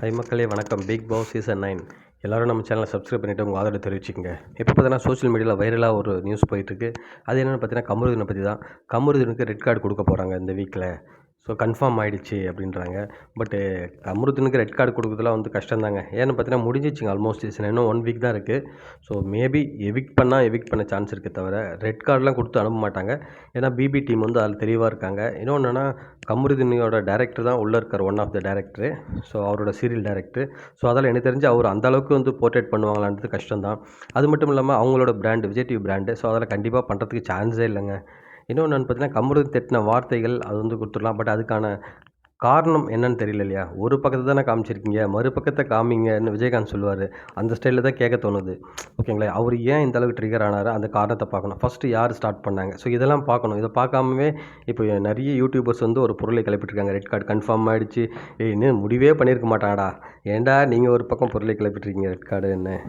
High மக்களே வணக்கம். Big Boss season nine எல்லோரும் நம்ம சேனலை சப்ஸ்கிரைப் பண்ணிவிட்டு உங்கள் ஆதரவு தெரிவிச்சுக்கங்க. இப்போ பார்த்தீங்கன்னா சோஷியல் மீடியாவில் வைரலாக ஒரு நியூஸ் போயிட்டுருக்கு அது என்னென்னு பார்த்தீங்கன்னா கமருதீனை பற்றி தான் கமருதீனுக்கு ரெட் கார்டு கொடுக்க போகிறாங்க இந்த வீக்கில் ஸோ கன்ஃபார்ம் ஆகிடுச்சு அப்படின்றாங்க. பட்டு eh, கமருதீனுக்கு ரெட் கார்டு கொடுக்குறதுலாம் வந்து கஷ்டம் தாங்க ஏன்னு பார்த்தீங்கன்னா முடிஞ்சிச்சுங்க ஆல்மோஸ்ட் சீசன் இன்னும் ஒன் வீக் தான் இருக்குது ஸோ மேபி எவிக் பண்ணால் எவிக் பண்ண சான்ஸ் இருக்குது தவிர ரெட் கார்டெலாம் கொடுத்து அனுப்ப மாட்டாங்க. ஏன்னா பிபி டீம் வந்து அதில் தெளிவாக இருக்காங்க. இன்னொன்று என்னென்னா டேரக்டர் தான் உள்ளே இருக்கார் one of the director so அவரோட சீரியல் டேரக்டர் ஸோ அதில் எனக்கு தெரிஞ்சு அவர் அந்த அளவுக்கு வந்து போர்ட்ரேட் பண்ணுவாங்களான்றது கஷ்டம் தான் அது மட்டும் இல்லாமல் அவங்களோட brand Vijay TV brand so அதில் கண்டிப்பாக பண்ணுறதுக்கு சான்ஸே இல்லைங்க. இன்னொன்று பார்த்தீங்கன்னா கமருதீன் தட்டின வார்த்தைகள் அது வந்து கொடுத்துடலாம். பட் அதுக்கான காரணம் என்னன்னு தெரியல இல்லையா? ஒரு பக்கத்தை தானே காமிச்சிருக்கீங்க மறுபக்கத்தை காமிங்கன்னு விஜயகாந்த் சொல்லுவார். அந்த ஸ்டைலில் தான் கேட்க தோணுது. ஓகேங்களா? அவர் ஏன் இந்த அளவுக்கு ட்ரிகர் ஆனார்? அந்த காரணத்தை பார்க்கணும். ஃபஸ்ட்டு யார் ஸ்டார்ட் பண்ணாங்க? ஸோ இதெல்லாம் பார்க்கணும். இதை பார்க்காமவே இப்போ நிறைய யூடியூபர்ஸ் வந்து ஒரு பொருளை கிளப்பிட்டுருக்காங்க. ரெட் கார்டு கன்ஃபார்ம் ஆகிடுச்சு இன்னும் முடிவே பண்ணியிருக்க மாட்டாடா ஏன்டா நீங்கள் ஒரு பக்கம் பொருளை கிளப்பிட்டுருக்கீங்க ரெட் கார்டு என்ன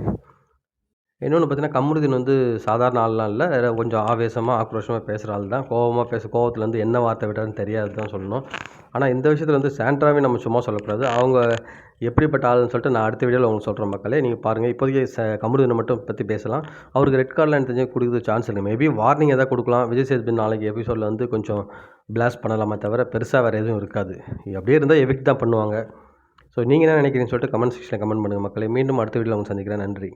இன்னொன்று பார்த்தீங்கன்னா கமருதீன் வந்து சாதாரண ஆள்லாம் இல்லை. கொஞ்சம் ஆவேசமாக ஆக்ரோஷமாக பேசுகிற ஆள் தான் கோவமாக பேச கோவத்தில் வந்து என்ன வார்த்தை விட்டாருன்னு தெரியாது தான் சொல்லணும். ஆனால் இந்த விஷயத்தில் வந்து சாண்ட்ராவே நம்ம சும்மா சொல்லக்கூடாது. அவங்க எப்படிப்பட்ட ஆளுன்னு சொல்லிட்டு நான் அடுத்த வீடியோவில் உங்களுக்கு சொல்கிறேன் மக்களே. நீங்கள் பாருங்கள் இப்போதைக்கு ச கமருதீனை மட்டும் பற்றி பேசலாம். அவருக்கு ரெட் கார்டில் எனக்கு தெரிஞ்சு கொடுக்குறது சான்ஸ் இல்லை. மேபி வார்னிங் எதாவது கொடுக்கலாம். விஜய் சேதுபதி நாளைக்கு எபிசோடில் வந்து கொஞ்சம் பிளாஸ்ட் பண்ணலாமே தவிர பெருசாக வேறு எதுவும் இருக்காது. அப்படியே இருந்தால் எவிக் தான் பண்ணுவாங்க. ஸோ நீங்கள் என்ன நினைக்கிறீங்கன்னு சொல்லிட்டு கமெண்ட் செக்ஷனில் கமெண்ட் பண்ணுங்கள் மக்களே. மீண்டும் அடுத்த வீடியோவில் உங்களுக்கு சந்திக்கிறேன். நன்றி.